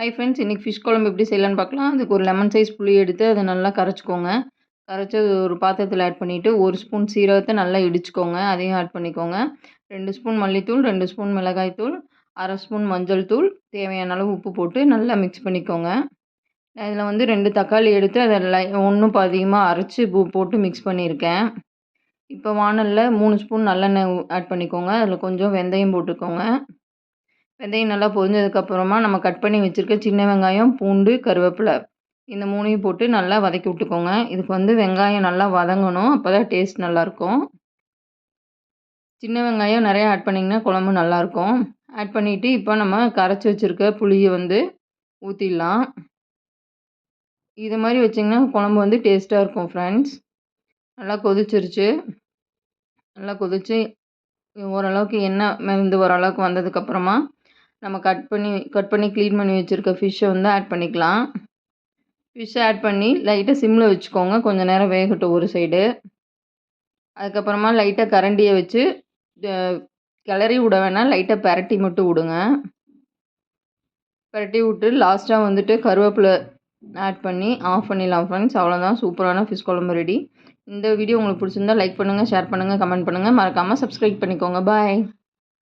Hi friends இன்றைக்கி fish குழம்பு எப்படி செய்யலான்னு பார்க்கலாம். அதுக்கு ஒரு லெமன் சைஸ் புளி எடுத்து அதை நல்லா கரைச்சிக்கோங்க. கரைச்சி அது ஒரு பாத்திரத்தில் ஆட் பண்ணிவிட்டு ஒரு ஸ்பூன் சீரகத்தை நல்லா இடிச்சுக்கோங்க. அதையும் ஆட் பண்ணிக்கோங்க. ரெண்டு ஸ்பூன் மல்லித்தூள் ரெண்டு ஸ்பூன் மிளகாய்த்தூள் அரை ஸ்பூன் மஞ்சள் தூள் தேவையான அளவு உப்பு போட்டு நல்லா மிக்ஸ் பண்ணிக்கோங்க. இதில் வந்து ரெண்டு தக்காளி எடுத்து அதை லை ஒன்றும் அதிகமாக அரைச்சி பூ போட்டு மிக்ஸ் பண்ணியிருக்கேன். இப்போ வானலில் மூணு ஸ்பூன் நல்லெண்ணெய் ஆட் பண்ணிக்கோங்க. அதில் கொஞ்சம் வெந்தயம் போட்டுக்கோங்க. வெந்தயம் நல்லா பொரிஞ்சதுக்கப்புறமா நம்ம கட் பண்ணி வச்சுருக்க சின்ன வெங்காயம் பூண்டு கருவேப்பிலை. இந்த மூணையும் போட்டு நல்லா வதக்கி விட்டுக்கோங்க. இதுக்கு வந்து வெங்காயம் நல்லா வதங்கணும். அப்போ தான் டேஸ்ட் நல்லாயிருக்கும் சின்ன வெங்காயம் நிறையா ஆட் பண்ணிங்கன்னா குழம்பு நல்லாயிருக்கும் ஆட் பண்ணிவிட்டு இப்போ நம்ம கரைச்சி வச்சுருக்க புளியை வந்து ஊற்றிடலாம் இது மாதிரி வச்சிங்கன்னா குழம்பு வந்து டேஸ்ட்டாக இருக்கும் ஃப்ரெண்ட்ஸ் நல்லா கொதிச்சிருச்சு. நல்லா கொதித்து ஓரளவுக்கு எண்ணெய் மிதந்து ஓரளவுக்கு வந்ததுக்கப்புறமா நம்ம கட் பண்ணி கட் பண்ணி க்ளீன் பண்ணி வச்சுருக்க ஃபிஷ்ஷை வந்து ஆட் பண்ணிக்கலாம். ஃபிஷ்ஷை ஆட் பண்ணி லைட்டாக சிம்மில் வச்சுக்கோங்க. கொஞ்சம் நேரம் வேகட்டும் ஒரு சைடு அதுக்கப்புறமா லைட்டாக கரண்டியை வச்சு கிளறி விட வேணாம். லைட்டாக பரட்டி மட்டும் விடுங்க. பரட்டி விட்டு லாஸ்ட்டாக வந்துட்டு கருவேப்பிலை ஆட் பண்ணி ஆஃப் பண்ணிடலாம் ஃப்ரெண்ட்ஸ் அவ்வளோதான் சூப்பரான ஃபிஷ் குழம்பு ரெடி இந்த வீடியோ உங்களுக்கு பிடிச்சிருந்தா லைக் பண்ணுங்கள் ஷேர் பண்ணுங்கள் கமெண்ட் பண்ணுங்கள் மறக்காமல் சப்ஸ்கிரைப் பண்ணிக்கோங்க. பாய்